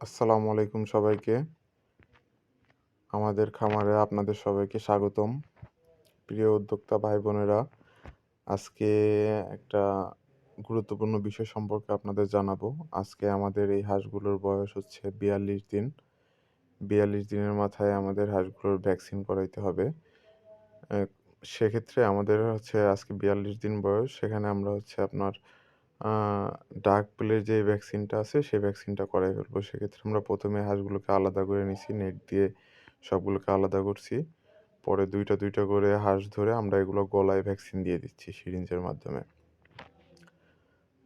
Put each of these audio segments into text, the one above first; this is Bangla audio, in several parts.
আসসালামু আলাইকুম সবাইকে। আমাদের খামারে আপনাদের সবাইকে স্বাগতম। প্রিয় উদ্যোক্তা ভাই বোনেরা আজকে একটা গুরুত্বপূর্ণ বিষয় সম্পর্কে আপনাদের জানাব। আজকে আমাদের এই হাঁসগুলোর বয়স হচ্ছে বিয়াল্লিশ দিন। বিয়াল্লিশ দিনের মাথায় আমাদের হাঁসগুলোর ভ্যাকসিন করাইতে হবে। সেক্ষেত্রে আমাদের হচ্ছে আজকে বিয়াল্লিশ দিন বয়স। সেখানে আমরা হচ্ছে আপনার ডার্ক প্লের যে ভ্যাকসিনটা আছে সেই ভ্যাকসিনটা করাই ফেলব। সেক্ষেত্রে আমরা প্রথমে হাঁসগুলোকে আলাদা করে নিছি, নেট দিয়ে সবগুলোকে আলাদা করছি। পরে দুইটা দুইটা করে হাঁস ধরে আমরা এগুলো গলায় ভ্যাকসিন দিয়ে দিচ্ছি সিরিঞ্জের মাধ্যমে।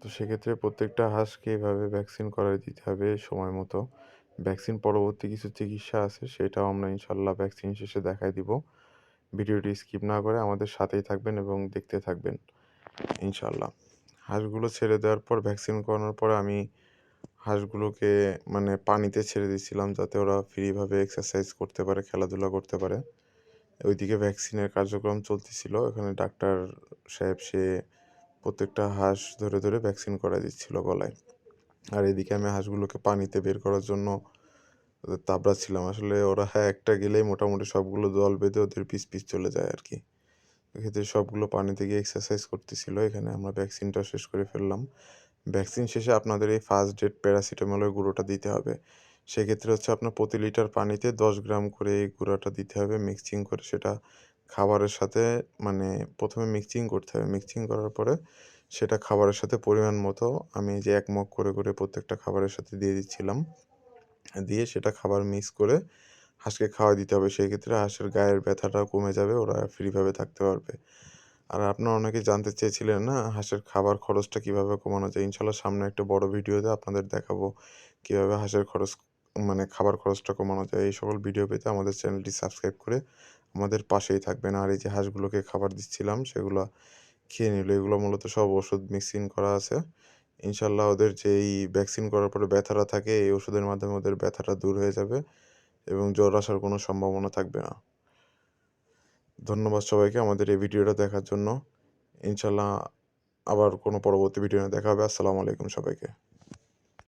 তো সেক্ষেত্রে প্রত্যেকটা হাঁসকে এভাবে ভ্যাকসিন করাই দিতে হবে সময় মতো। ভ্যাকসিন পরবর্তী কিছু চিকিৎসা আছে, সেটাও আমরা ইনশাল্লাহ ভ্যাকসিন শেষে দেখাই দিব। ভিডিওটি স্কিপ না করে আমাদের সাথেই থাকবেন এবং দেখতে থাকবেন, ইনশাল্লাহ। হাঁসগুলো ছেড়ে দেওয়ার পর ভ্যাকসিন করানোর পর আমি হাঁসগুলোকে মানে পানিতে ছেড়ে দিয়েছিলাম যাতে ওরা ফ্রিভাবে এক্সারসাইজ করতে পারে, খেলাধুলা করতে পারে। ওইদিকে ভ্যাকসিনের কার্যক্রম চলতেছিল। এখানে ডাক্তার সাহেব সে প্রত্যেকটা হাঁস ধরে ধরে ভ্যাকসিন করা দিচ্ছিল গলায়। আর এদিকে আমি হাঁসগুলোকে পানিতে বের করার জন্য তাবড়া ছিলাম। আসলে ওরা হ্যাঁ একটা গেলেই মোটামুটি সবগুলো দল বেঁধে ওদের পিস পিস চলে যায় আর কি। এক্ষেত্রে সবগুলো পানিতে গিয়ে এক্সারসাইজ করতেছিল। এখানে আমরা ভ্যাকসিনটা শেষ করে ফেললাম। ভ্যাকসিন শেষে আপনাদের এই ফার্স্ট ডেট প্যারাসিটামলের গুঁড়োটা দিতে হবে। সেক্ষেত্রে হচ্ছে আপনার প্রতি লিটার পানিতে দশ গ্রাম করে এই গুঁড়োটা দিতে হবে মিক্সিং করে। সেটা খাবারের সাথে মানে প্রথমে মিক্সিং করতে হবে। মিক্সিং করার পরে সেটা খাবারের সাথে পরিমাণ মতো আমি যে এক মগ করে করে প্রত্যেকটা খাবারের সাথে দিয়ে দিচ্ছিলাম। দিয়ে সেটা খাবার মিক্স করে হাঁসকে খাওয়া দিতে হবে, সেই ক্ষেত্রে হাঁসের গায়ের ব্যথাটাও কমে যাবে, ওরা ফ্রিভাবে থাকতে পারবে। আর আপনারা অনেকে জানতে চেয়েছিলেন না, হাঁসের খাবার খরচটা কীভাবে কমানো যায়? ইনশাল্লাহ সামনে একটা বড় ভিডিওতে আপনাদের দেখাবো কীভাবে হাঁসের খরচ মানে খাবার খরচটা কমানো যায়। এই সকল ভিডিও পেতে আমাদের চ্যানেলটি সাবস্ক্রাইব করে আমাদের পাশেই থাকবেন। আর এই যে হাঁসগুলোকে খাবার দিচ্ছিলাম, সেগুলো খেয়ে নিল। এগুলো মূলত সব ওষুধ মিক্সিং করা আছে। ইনশাল্লাহ ওদের যে এই ভ্যাকসিন করার পরে ব্যথাটা থাকে, এই ওষুধের মাধ্যমে ওদের ব্যথাটা দূর হয়ে যাবে। এবং জ্বর আসার কোনো সম্ভাবনা থাকবে না। ধন্যবাদ সবাইকে আমাদের এই ভিডিওটা দেখার জন্য। ইনশাল্লাহ আবার কোনো পরবর্তী ভিডিও দেখা হবে। আসসালামু আলাইকুম সবাইকে।